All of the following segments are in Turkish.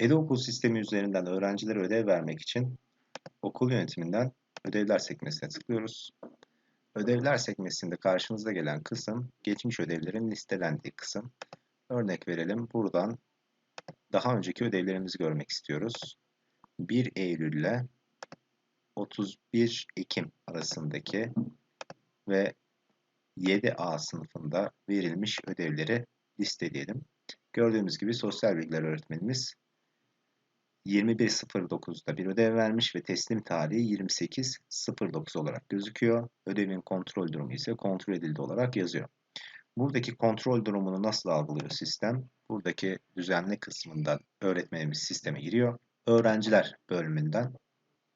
Edeokul sistemi üzerinden öğrencilere ödev vermek için okul yönetiminden ödevler sekmesine tıklıyoruz. Ödevler sekmesinde karşınızda gelen kısım geçmiş ödevlerin listelendiği kısım. Örnek verelim buradan daha önceki ödevlerimizi görmek istiyoruz. 1 Eylül ile 31 Ekim arasındaki ve 7A sınıfında verilmiş ödevleri listeleyelim. Gördüğümüz gibi sosyal bilgiler öğretmenimiz 21.09'da bir ödev vermiş ve teslim tarihi 28.09 olarak gözüküyor. Ödevin kontrol durumu ise kontrol edildi olarak yazıyor. Buradaki kontrol durumunu nasıl algılıyor sistem? Buradaki düzenli kısmından öğretmenimiz sisteme giriyor. Öğrenciler bölümünden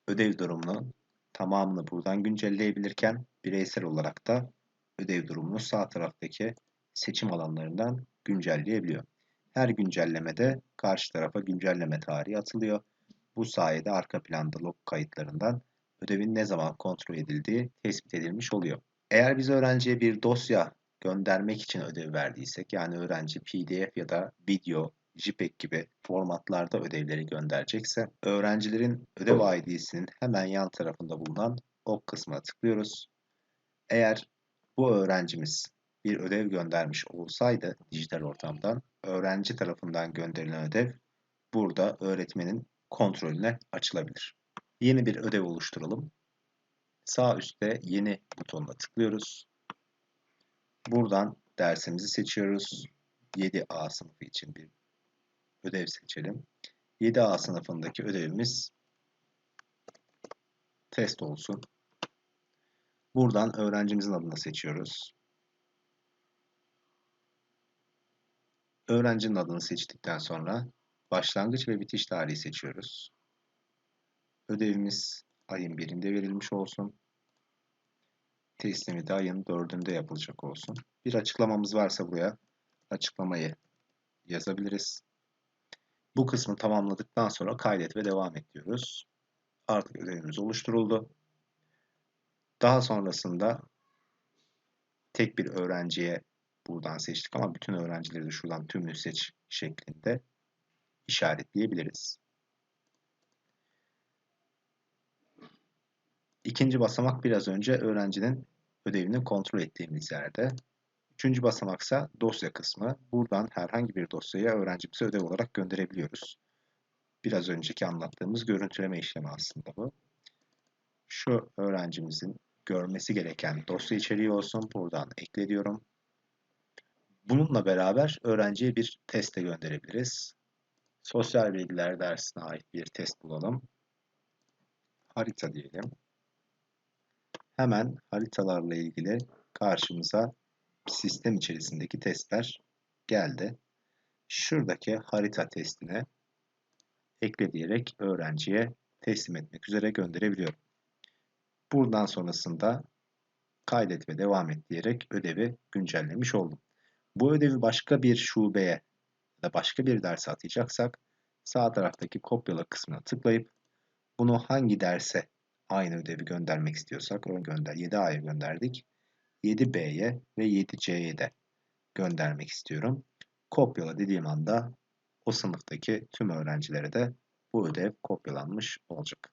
ödev durumunu tamamını buradan güncelleyebilirken bireysel olarak da ödev durumunu sağ taraftaki seçim alanlarından güncelleyebiliyor. Her güncellemede karşı tarafa güncelleme tarihi atılıyor. Bu sayede arka planda log kayıtlarından ödevin ne zaman kontrol edildiği tespit edilmiş oluyor. Eğer biz öğrenciye bir dosya göndermek için ödev verdiysek yani öğrenci PDF ya da video, JPEG gibi formatlarda ödevleri gönderecekse öğrencilerin ödev ID'sinin hemen yan tarafında bulunan ok kısmına tıklıyoruz. Eğer bu öğrencimiz bir ödev göndermiş olsaydı dijital ortamdan öğrenci tarafından gönderilen ödev burada öğretmenin kontrolüne açılabilir. Yeni bir ödev oluşturalım. Sağ üstte yeni butonuna tıklıyoruz. Buradan dersimizi seçiyoruz. 7A sınıfı için bir ödev seçelim. 7A sınıfındaki ödevimiz test olsun. Buradan öğrencimizin adını seçiyoruz. Öğrencinin adını seçtikten sonra başlangıç ve bitiş tarihi seçiyoruz. Ödevimiz ayın birinde verilmiş olsun. Teslimi de ayın dördünde yapılacak olsun. Bir açıklamamız varsa buraya açıklamayı yazabiliriz. Bu kısmı tamamladıktan sonra kaydet ve devam et diyoruz. Artık ödevimiz oluşturuldu. Daha sonrasında tek bir öğrenciye buradan seçtik ama bütün öğrencileri de şuradan tümünü seç şeklinde işaretleyebiliriz. İkinci basamak biraz önce öğrencinin ödevini kontrol ettiğimiz yerde. Üçüncü basamaksa dosya kısmı. Buradan herhangi bir dosyaya öğrencimize ödev olarak gönderebiliyoruz. Biraz önceki anlattığımız görüntüleme işlemi aslında bu. Şu öğrencimizin görmesi gereken dosya içeriği olsun. Buradan ekle diyorum. Bununla beraber öğrenciye bir test de gönderebiliriz. Sosyal bilgiler dersine ait bir test bulalım. Harita diyelim. Hemen haritalarla ilgili karşımıza sistem içerisindeki testler geldi. Şuradaki harita testine ekle diyerek öğrenciye teslim etmek üzere gönderebiliyorum. Buradan sonrasında kaydet ve devam et diyerek ödevi güncellemiş oldum. Bu ödevi başka bir şubeye ya da başka bir derse atacaksak sağ taraftaki kopyala kısmına tıklayıp bunu hangi derse aynı ödevi göndermek istiyorsak onu gönder. 7A'ya gönderdik. 7B'ye ve 7C'ye de göndermek istiyorum. Kopyala dediğim anda o sınıftaki tüm öğrencilere de bu ödev kopyalanmış olacak.